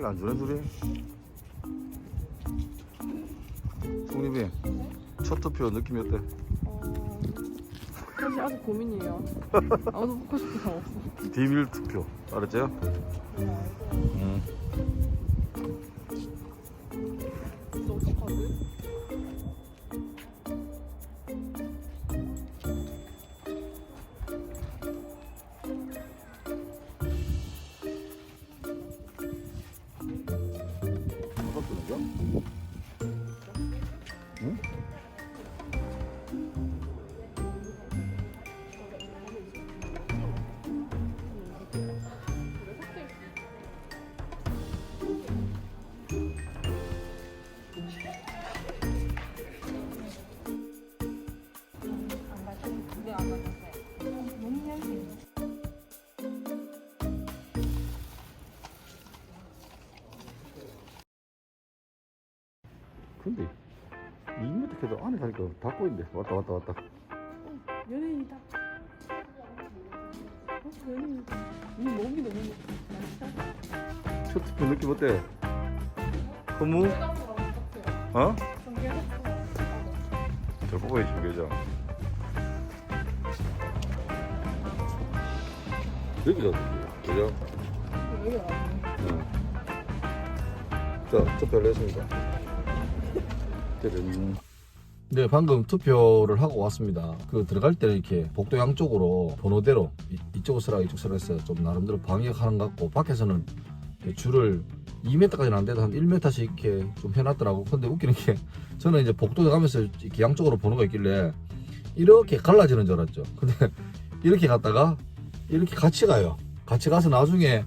빨리 안 주네 둘이 송립이 첫 투표 느낌이 어때? 어, 사실 아직 고민이에요. 아무도 뽑고 싶은 사람 없어. 비밀 투표 알았죠? 응. 근데 2m 캐도 안에 가니까 닫고 있는데 왔다 왔다 왔다 연예인이다. 어, 연예인이다. 이 목이 너무. 첫 투표 느낌 어때? 허무? 어? 잘 뽑아야지 계좌 여기다 계좌 여기 나왔네. 응. 자 투표를 했습니다 짜잔. 네 방금 투표를 하고 왔습니다. 그 들어갈 때는 이렇게 복도 양쪽으로 번호대로 이, 이쪽으로 서라 이쪽 서라 해서 좀 나름대로 방역하는 것 같고 밖에서는 줄을 2m까지는 안 돼도 한 1m씩 이렇게 좀 해놨더라고. 근데 웃기는 게 저는 이제 복도에 가면서 이렇게 양쪽으로 번호가 있길래 이렇게 갈라지는 줄 알았죠. 근데 이렇게 갔다가 이렇게 같이 가요. 같이 가서 나중에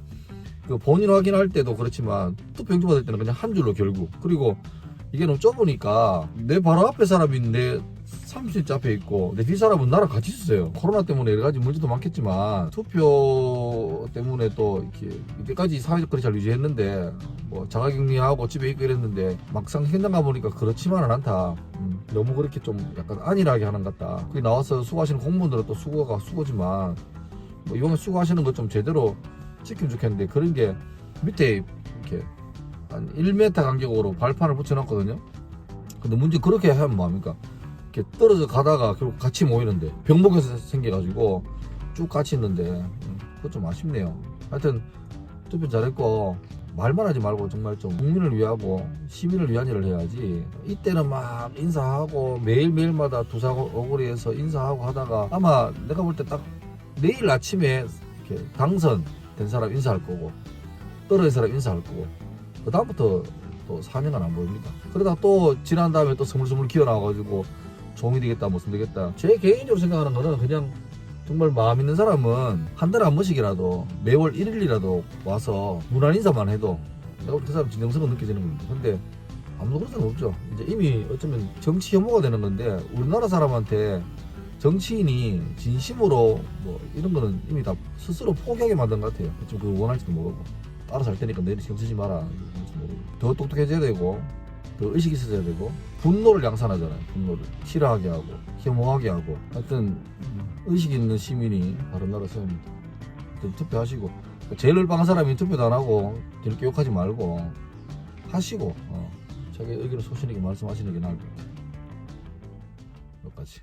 그 본인 확인할 때도 그렇지만 투표용지 받을 때는 그냥 한 줄로 결국. 그리고 이게 너무 좁으니까 내 바로 앞에 사람이 내 30일 앞에 있고 내뒤 사람은 나랑 같이 있어요. 코로나 때문에 여러 가지 문제도 많겠지만 투표 때문에 또 이렇게 이때까지 사회적 거리 잘 유지했는데 뭐 자가격리하고 집에 있고 이랬는데 막상 현장 가보니까 그렇지만은 않다. 음, 너무 그렇게 좀 약간 안일하게 하는 것 같다. 거기 나와서 수고하시는 공무원들은 또 수고가 수고지만 뭐 이번에 수고하시는 것 좀 제대로 지키면 좋겠는데 그런 게 밑에 이렇게 한 1m 간격으로 발판을 붙여놨거든요. 근데 문제 그렇게 하면 뭐합니까? 이렇게 떨어져 가다가 결국 같이 모이는데 병목에서 생겨가지고 쭉 같이 있는데 음, 그거 좀 아쉽네요. 하여튼 투표 잘했고 말만 하지 말고 정말 좀 국민을 위하고 시민을 위한 일을 해야지 이때는 막 인사하고 매일매일마다 두사오거리에서 인사하고 하다가 아마 내가 볼 때 딱 내일 아침에 이렇게 당선된 사람 인사할 거고 떨어진 사람 인사할 거고 그 다음부터 또 4년간 안 보입니다. 그러다 또 지난 다음에 또 스물스물 기어 나와가지고 종이 되겠다 무슨 되겠다. 제 개인적으로 생각하는 거는 그냥 정말 마음 있는 사람은 한 달에 한 번씩이라도 매월 1일이라도 와서 문안 인사만 해도 내가 그 사람 진정성은 느껴지는 겁니다. 근데 아무도 그런 사람 없죠. 이제 이미 어쩌면 정치 혐오가 되는 건데 우리나라 사람한테 정치인이 진심으로 뭐 이런 거는 이미 다 스스로 포기하게 만든 것 같아요. 좀 그걸 원할지도 모르고. 따라 살 테니까 내일 신경 쓰지 마라. 모르고. 더 똑똑해져야 되고, 더 의식이 있어야 되고, 분노를 양산하잖아요. 분노를. 싫어하게 하고, 혐오하게 하고. 하여튼, 의식 있는 시민이 바른 나라 세웁니다. 좀 투표하시고. 제일 얼빵한 사람이 투표도 안 하고, 이렇게 욕하지 말고, 하시고, 어, 자기 의견을 소신있게 말씀하시는 게 나을 것 같아요. 여기까지.